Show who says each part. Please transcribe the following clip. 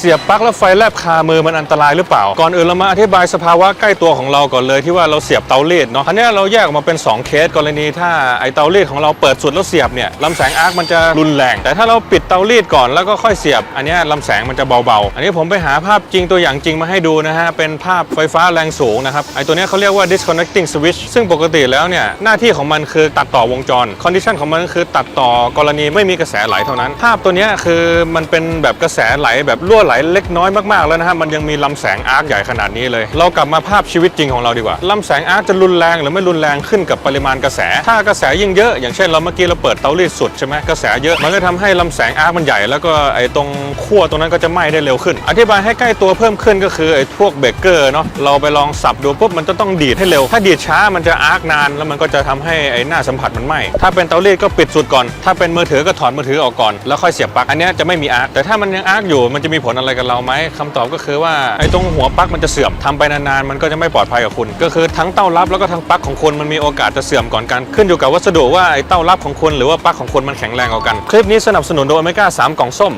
Speaker 1: เสียบปลั๊กแล้วไฟแลบคามือมันอันตรายหรือเปล่า ก่อนอื่นเรามาอธิบายสภาวะใกล้ตัวของเราก่อนเลยที่ว่าเราเสียบเตารีดเนาะอันนี้เราแยกออกมาเป็น 2 เคสกรณีถ้าไอเตารีดของเราเปิดสุดแล้วเสียบเนี่ยลำแสงอาร์คมันจะรุนแรง แต่ถ้าเราปิดเตารีดก่อนแล้วก็ค่อยเสียบ อันนี้ลำแสงมันจะเบาๆ อันนี้ผมไปหาภาพจริงตัวอย่างจริงมาให้ดูนะฮะเป็นภาพไฟฟ้าแรงสูงนะครับไอตัวนี้เขาเรียกว่า disconnecting switch ซึ่งปกติแล้วเนี่ยหน้าที่ของมันคือตัดต่อวงจร condition ของมันคือตัดต่อกรณีไม่มีกระแสไหลเท่านั้น ภาพตัวนี้คือมันเป็นแบบกระแสไหลแบบรั่วไหลเล็กน้อยมากๆแล้วนะฮะมันยังมีลำแสงอาร์คใหญ่ขนาดนี้เลย เรากลับมาภาพชีวิตจริงของเราดีกว่าลำแสงอาร์คจะรุนแรงหรือไม่รุนแรงขึ้นกับปริมาณกระแส ถ้ากระแสยิ่งเยอะ อย่างเช่นเราเมื่อกี้เราเปิดเตารีดสุดใช่ไหมกระแสเยอะมันก็ทำให้ลำแสงอาร์คมันใหญ่แล้วก็ไอ้ตรงขั้วตรงนั้นก็จะไหม้ได้เร็วขึ้น อธิบายให้ใกล้ตัวเพิ่มขึ้นก็คือไอ้พวกเบรกเกอร์เนาะเราไปลองสับดูปุ๊บมันจะต้องดีดให้เร็ว ถ้าดีดช้ามันจะอาร์คนาน แล้วมันก็จะทำให้ไอ้หน้าสัมผัสมันไหม้ถ้าเป็นเตารีดก็ปิดสุดก่อน ถ้าเป็นมือถือก็ถอดมือถือออกก่อนแล้วค่อยเสียบปลั๊กอันนี้จะไม่มีอาร์คแต่ถ้ามันยังอาร์คอยู่มันจะมีผลอะไรกับเราไหมคำตอบก็คือว่าไอ้ตรงหัวปลั๊กมันจะเสื่อมทำไปนานๆมันก็จะไม่ปลอดภัยกับคุณ ก็คือทั้งเต้ารับแล้วก็ทั้งปลั๊กของคนมันมีโอกาสจะเสื่อมก่อนกันขึ้นอยู่กับวัสดุว่าไอ้เต้ารับของคุณหรือว่าปลั๊กของคุณมันแข็งแรงกว่ากัน คลิปนี้สนับสนุนโดยอเมก้า3กล่องส้ม